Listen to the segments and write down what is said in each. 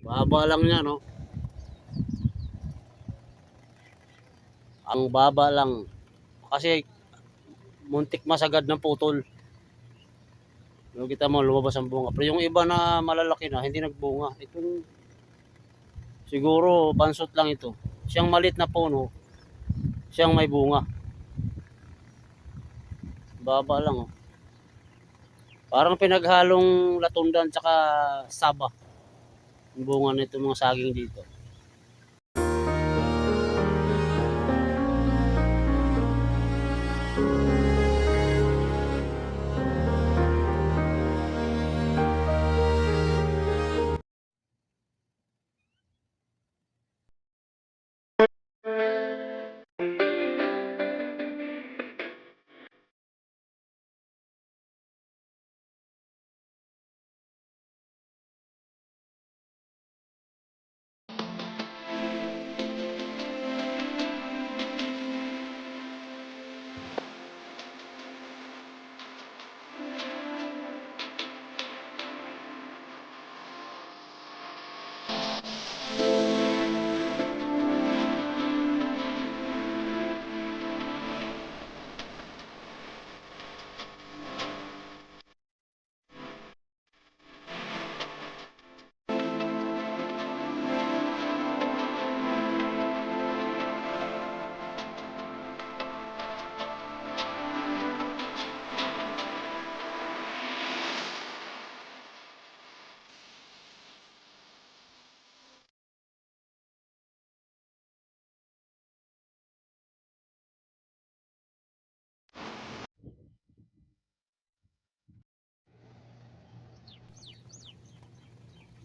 Baba lang niya, no? Ang baba lang. Kasi muntik masagad ng putol. Yung kita mo, lumabas ang bunga. Pero yung iba na malalaki na, hindi nagbunga. Itong siguro bansot lang ito. Siyang malit na puno, siyang may bunga. Baba lang, oh. Parang pinaghalong latundan tsaka saba. Yung bunga nito mga saging dito.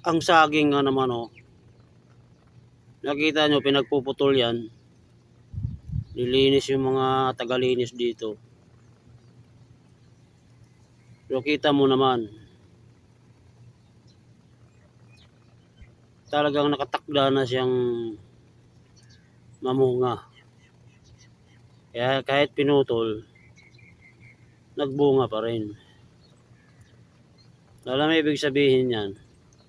Ang saging nga naman, oh. Nakita nyo, pinagpuputol yan. Nilinis yung mga tagalinis dito. Pero kita mo naman, talagang nakatakda na siyang mamunga. Kaya kahit pinutol, nagbunga pa rin. Alam mo ibig sabihin yan,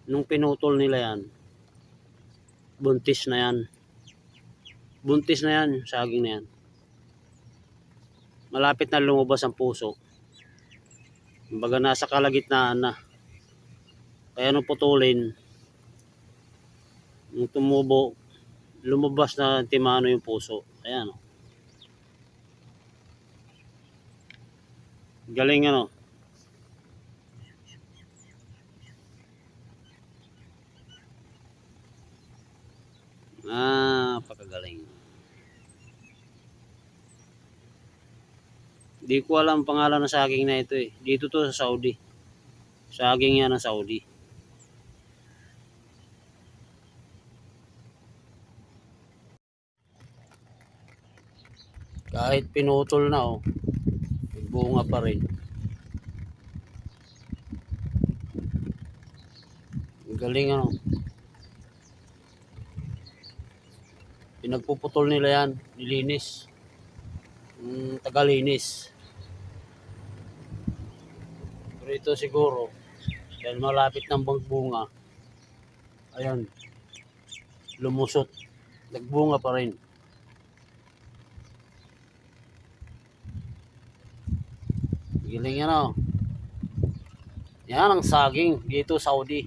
nung pinutol nila yan, buntis na yan. Buntis na yan, saging na yan. Malapit na lumabas ang puso. Kumbaga nasa kalagitnaan na. Kaya nung putulin, nung tumubo, lumabas na timano yung puso. Ayan o. Galing ano. Ah, pakagaling. Di ko alam ang pangalan ng saging na ito eh. Dito to sa Saudi. Saging yan ng Saudi. Kahit pinutol na oh. Bunga pa rin. Galing ano. Pinagpuputol nila yan. Nilinis. Mm, tagalinis. Pero ito siguro, dahil malapit ng bunga, ayan, lumusot. Nagbunga pa rin. Giling yan oh. Yan ang saging dito Saudi.